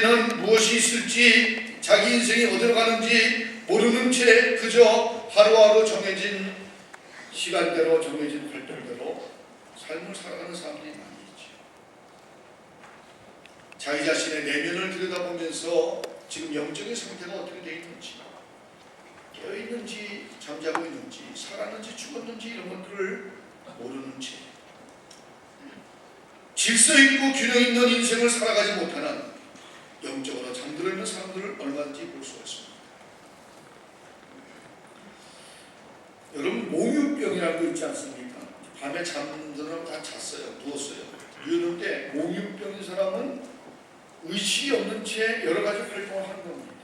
는 무엇이 있을지 자기 인생이 어디로 가는지 모르는 채 그저 하루하루 정해진 시간대로 정해진 활동대로 삶을 살아가는 사람들이 많이 있죠. 자기 자신의 내면을 들여다보면서 지금 영적인 상태가 어떻게 되어 있는지 깨어 있는지 잠자고 있는지 살았는지 죽었는지 이런 것들을 모르는 채 질서 있고 균형 있는 인생을 살아가지 못하는 영적으로 잠들어 있는 사람들을 얼마든지 볼 수가 있습니다. 여러분 몽유병이라는 거 있지 않습니까? 밤에 잠들어 다 잤어요. 누웠어요. 누웠는데 몽유병인 사람은 의식이 없는 채 여러 가지 활동을 하는 겁니다.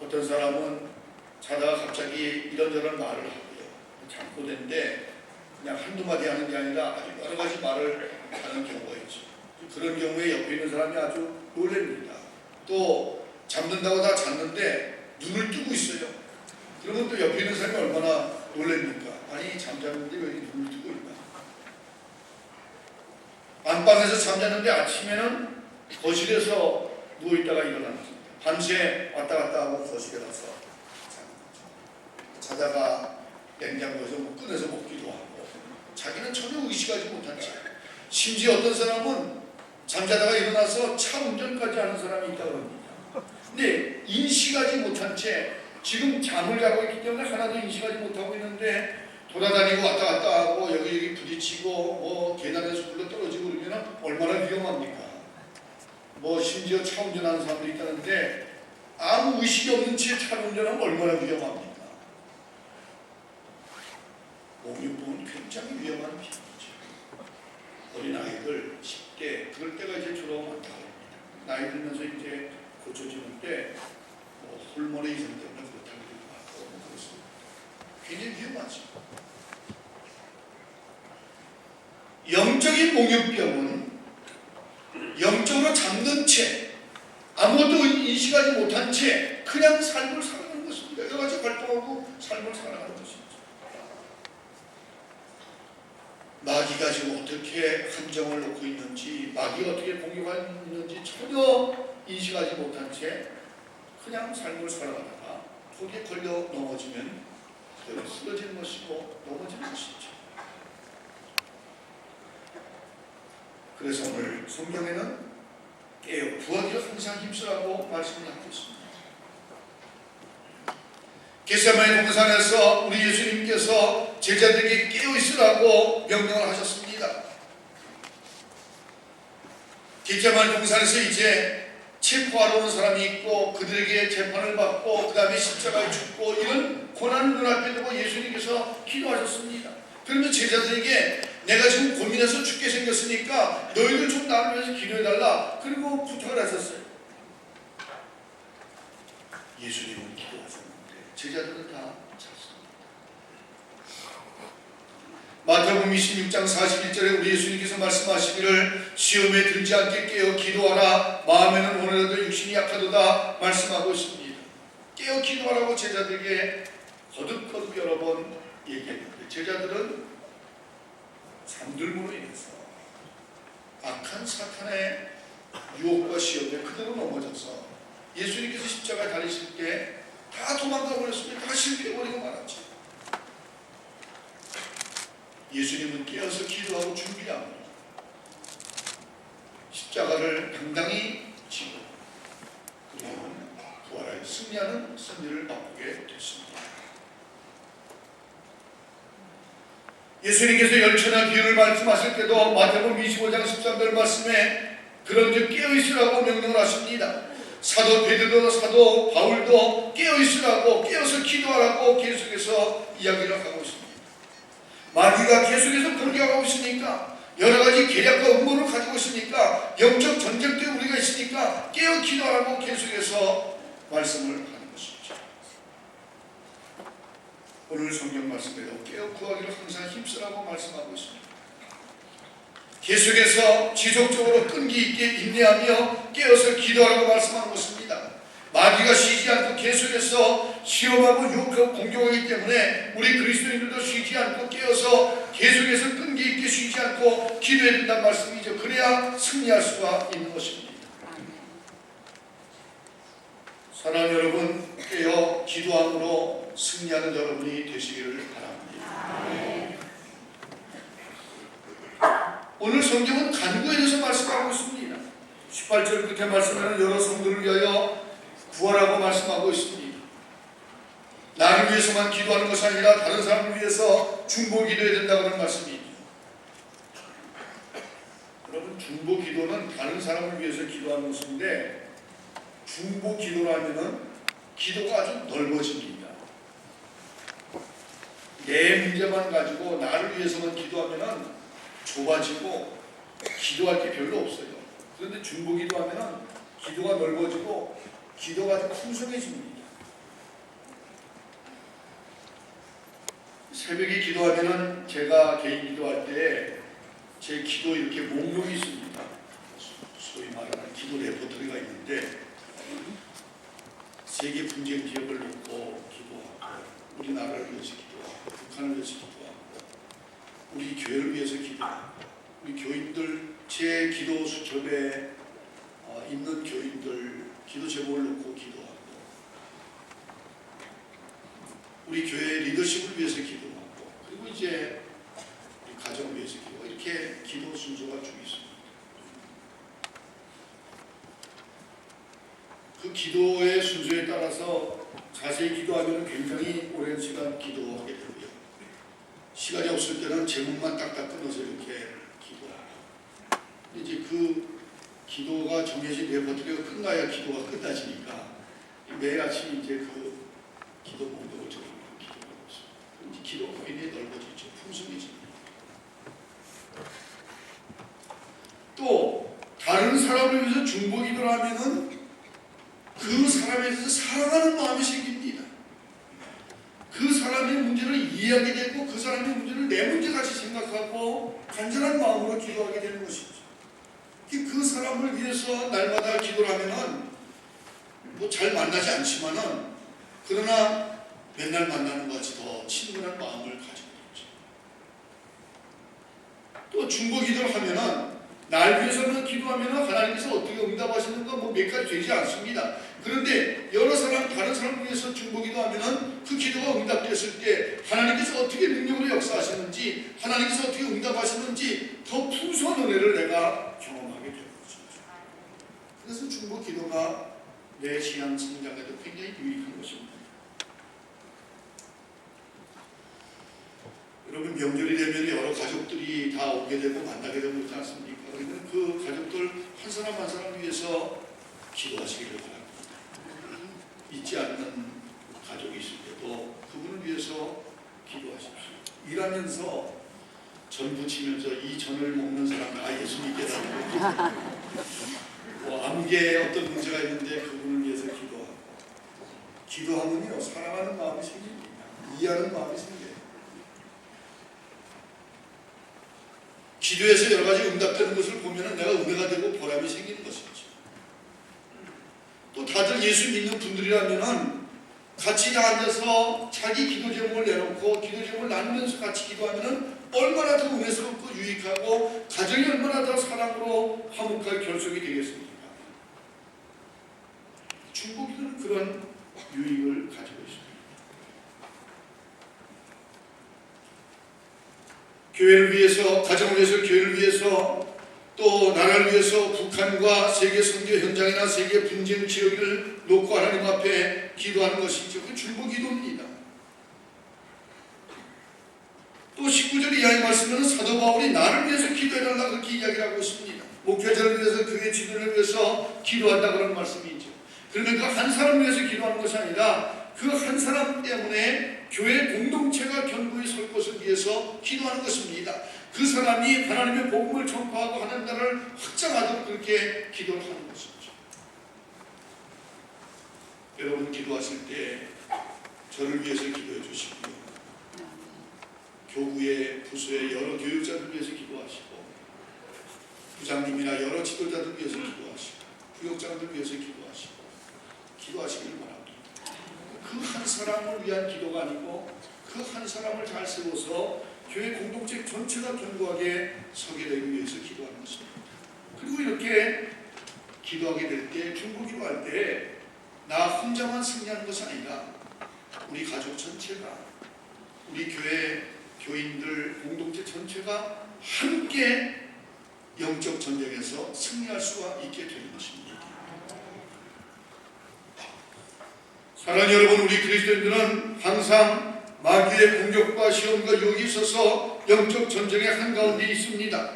어떤 사람은 자다가 갑자기 이런저런 말을 하고요. 잠꼬대인데 그냥 한두 마디 하는 게 아니라 아주 여러 가지 말을 하는 경우가 있죠. 그런 경우에 옆에 있는 사람이 아주 놀랍니다. 또 잠든다고 다 잤는데 눈을 뜨고 있어요. 그러면 또 옆에 있는 사람이 얼마나 놀랍니까? 아니 잠자는데 왜 눈을 뜨고 있나? 안방에서 잠자는데 아침에는 거실에서 누워 있다가 일어납니다. 밤새 왔다 갔다 하고 거실에 가서. 자다가 냉장고에서 뭐 꺼내서 먹기도 하고 자기는 전혀 의식하지 못한 채 심지어 어떤 사람은 잠자다가 일어나서 차 운전까지 하는 사람이 있다고 합니다. 근데 인식하지 못한 채 지금 잠을 자고 있기 때문에 하나도 인식하지 못하고 있는데 돌아다니고 왔다 갔다 하고 여기 여기 부딪히고 뭐 계단에서 굴러 떨어지고 그러면 얼마나 위험합니까? 뭐 심지어 차 운전하는 사람도 있다는데 아무 의식이 없는 채 차를 운전하면 얼마나 위험합니까? 옥류병은 굉장히 위험한 병이죠. 어린 아이들 10대 그럴 때가 이제 주로 많다고 합니다. 나이 들면서 이제 고쳐지는 때뭐 호르몬의 이상 때문에 그렇다기도 하고 뭐 그렇습니다. 위험하죠. 영적인 몽유병은 영적으로 잠든 채 아무것도 인식하지 못한 채 그냥 삶을 살아가는 것입니다. 여러 가지 활동하고 삶을 살아가는 것입니다. 마귀가 지금 어떻게 함정을 놓고 있는지 마귀가 어떻게 공격하고 있는지 전혀 인식하지 못한 채 그냥 삶을 살아가다가 거기에 걸려 넘어지면 그대로 쓰러지는 것이고 넘어지는 것이죠. 그래서 오늘 성경에는 깨어 구하기를 항상 힘쓰라고 말씀을 하고 있습니다. 겟세마네 동산에서 우리 예수님께서 제자들에게 깨어 있으라고 명령을 하셨습니다. 겟세마네 동산에서 이제 체포하러 온 사람이 있고 그들에게 재판을 받고 그 다음에 십자가에 죽고 이런 고난을 눈앞에 두고 예수님께서 기도하셨습니다. 그러면 제자들에게 내가 지금 고민해서 죽게 생겼으니까 너희들 좀 나를 위해서 기도해달라 그리고 부탁을 하셨어요. 예수님은 기도하셨는데 제자들은 다. 마태복음 26장 41절에 우리 예수님께서 말씀하시기를 시험에 들지 않게 깨어 기도하라 마음에는 오늘라도 육신이 약하도다 말씀하고 있습니다. 깨어 기도하라고 제자들에게 거듭거듭 여러 번 얘기했는데 제자들은 잠들므로 인해서 악한 사탄의 유혹과 시험에 그대로 넘어져서 예수님께서 십자가에 달리실 때 다 도망가 버렸습니다. 다 실패해버리고 말았죠. 예수님은 깨어서 기도하고 준비하고 십자가를 당당히 지고 그리고 부활하여 승리하는 승리를 맛보게 됐습니다. 예수님께서 열천한 비유를 말씀하실 때도 마태복음 25장 13절 말씀에 그런즉 깨어있으라고 명령을 하십니다. 사도 베드로도 사도 바울도 깨어있으라고 깨어서 기도하라고 계속해서 이야기를 하고 있습니다. 마귀가 계속해서 공격하고 있으니까 여러 가지 계략과 음모를 가지고 있으니까 영적 전쟁 때 우리가 있으니까 깨어 기도하라고 계속해서 말씀을 하는 것이죠. 오늘 성경 말씀에도 깨어 구하기를 항상 힘쓰라고 말씀하고 있습니다. 계속해서 지속적으로 끈기 있게 인내하며 깨어서 기도하라고 말씀하는 것입니다. 마귀가 쉬지 않고 계속해서 시험하고 유혹하고 공격하기 때문에 우리 그리스도인들도 쉬지 않고 깨어서 계속해서 끈기 있게 쉬지 않고 기도해야 된다는 말씀이죠. 그래야 승리할 수가 있는 것입니다. 사랑하는 여러분 깨어 기도함으로 승리하는 여러분이 되시기를 바랍니다. 오늘 성경은 간구에 대해서 말씀하고 있습니다. 18절 끝에 말씀하는 여러 성도를 위하여 구하라고 말씀하고 있습니다. 나를 위해서만 기도하는 것이 아니라 다른 사람을 위해서 중보 기도해야 된다는 말씀이죠. 여러분 중보 기도는 다른 사람을 위해서 기도하는 것인데 중보 기도라면은 기도가 아주 넓어집니다. 내 문제만 가지고 나를 위해서만 기도하면은 좁아지고 기도할 게 별로 없어요. 그런데 중보 기도하면은 기도가 넓어지고 기도가 아주 풍성해집니다. 새벽에 기도하면은 제가 개인 기도할 때 제 기도 이렇게 목록이 있습니다. 소위 말하는 기도 레포터리가 있는데 세계 분쟁 지역을 놓고 기도하고 우리나라를 위해서 기도하고 북한을 위해서 기도하고 우리 교회를 위해서 기도하고 우리 교인들 제 기도 수첩에 어, 있는 교인들 기도 제목을 놓고 기도하고 우리 교회 리더십을 위해서 그리고 이제 가정을 위해서 기도하고 이렇게 기도 순서가 쭉 있습니다. 그 기도의 순서에 따라서 자세히 기도하면 굉장히 오랜 시간 기도하게 되고요. 시간이 없을 때는 제목만 딱딱 끊어서 이렇게 기도하고 이제 그 기도가 정해진 레퍼토리가 끝나야 기도가 끝나지니까 매일 아침 이제 그 기도 목록을 적어 2km 이내 넓어지죠. 풍속이죠. 또 다른 사람을 위해서 중복이더라 하면은 그 사람에 대해서 사랑하는 마음이 생깁니다. 그 사람의 문제를 이해하게 되고 그 사람의 문제를 내 문제같이 생각하고 간절한 마음으로 기도하게 되는 것이죠. 그 사람을 위해서 날마다 기도를 하면은 뭐 잘 만나지 않지만은 그러나 맨날 만나는 것 같이 더 친근한 마음을 가지고 있죠. 또 중보 기도를 하면은 날 위해서는 기도하면 하나님께서 어떻게 응답하시는 건뭐몇 가지 되지 않습니다. 그런데 여러 사람, 다른 사람을 위해서 중보 기도하면은 그 기도가 응답됐을 때 하나님께서 어떻게 능력으로 역사하시는지 하나님께서 어떻게 응답하시는지 더 풍성한 은혜를 내가 경험하게 되는 거죠. 그래서 중보 기도가 내 신앙 성장에도 굉장히 유익한 것입니다. 여러분 명절이 되면 여러 가족들이 다 오게 되고 만나게 되고 있지 않습니까? 우리는 그 가족들 한 사람 한 사람 위해서 기도하시기를 바랍니다. 잊지 않는 가족이 있을 때도 그분을 위해서 기도하십시오. 일하면서 전 부치면서 이 전을 먹는 사람 다 예수 믿게 달라고 뭐 암기에 어떤 문제가 있는데 그분을 위해서 기도하고 기도하면요 사랑하는 마음이 생깁니다. 이해하는 마음이 생겨요. 기도에서 여러 가지 응답되는 것을 보면 내가 은혜가 되고 보람이 생기는 것이죠. 또 다들 예수 믿는 분들이라면은 같이 다 앉아서 자기 기도 제목을 내놓고 기도 제목을 나누면서 같이 기도하면은 얼마나 더 은혜스럽고 유익하고 가정이 얼마나 더 사랑으로 화목할 결속이 되겠습니까? 중국인은 그런 유익을 가지고 있습니다. 교회를 위해서, 가정을 위해서, 교회를 위해서, 또 나라를 위해서 북한과 세계 선교 현장이나 세계 분쟁 지역을 놓고 하나님 앞에 기도하는 것이죠. 그 중보 기도입니다. 또 19절 이하의 말씀에는 사도 바울이 나를 위해서 기도해달라 그렇게 이야기를 하고 있습니다. 목회자를 위해서 그의 지도를 위해서 기도한다 그런 말씀이죠. 그러면 그한 사람을 위해서 기도하는 것이 아니라 그 한 사람 때문에 교회 공동체가 견고히 설 것을 위해서 기도하는 것입니다. 그 사람이 하나님의 복음을 전파하고 하나님 나라를 확장하도록 그렇게 기도를 하는 것이죠. 여러분 기도하실 때 저를 위해서 기도해 주시고요. 교구의 부서의 여러 교육자들 위해서 기도하시고 부장님이나 여러 지도자들 위해서 기도하시고 부역장들 위해서 기도하시고 기도하시기를 바랍니다. 그 한 사람을 위한 기도가 아니고 그 한 사람을 잘 세워서 교회 공동체 전체가 견고하게 서게 되기 위해서 기도하는 것입니다. 그리고 이렇게 기도하게 될 때 중보 기도할 때 나 혼자만 승리하는 것이 아니라 우리 가족 전체가 우리 교회 교인들 공동체 전체가 함께 영적 전쟁에서 승리할 수가 있게 되는 것입니다. 사랑하는 여러분, 우리 그리스도인들은 항상 마귀의 공격과 시험과 유혹이 있어서 영적 전쟁의 한가운데 있습니다.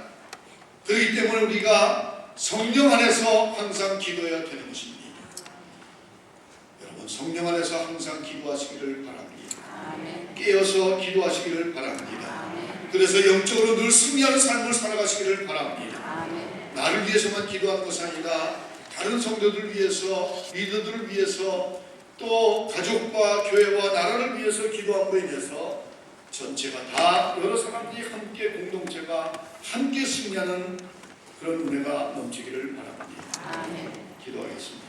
그렇기 때문에 우리가 성령 안에서 항상 기도해야 되는 것입니다. 여러분, 성령 안에서 항상 기도하시기를 바랍니다. 깨어서 기도하시기를 바랍니다. 그래서 영적으로 늘 승리하는 삶을 살아가시기를 바랍니다. 나를 위해서만 기도하는 것이 아니라 다른 성도들을 위해서, 리더들을 위해서 또 가족과 교회와 나라를 위해서 기도함으로 인해서 전체가 다 여러 사람들이 함께 공동체가 함께 승리하는 그런 은혜가 넘치기를 바랍니다. 기도하겠습니다.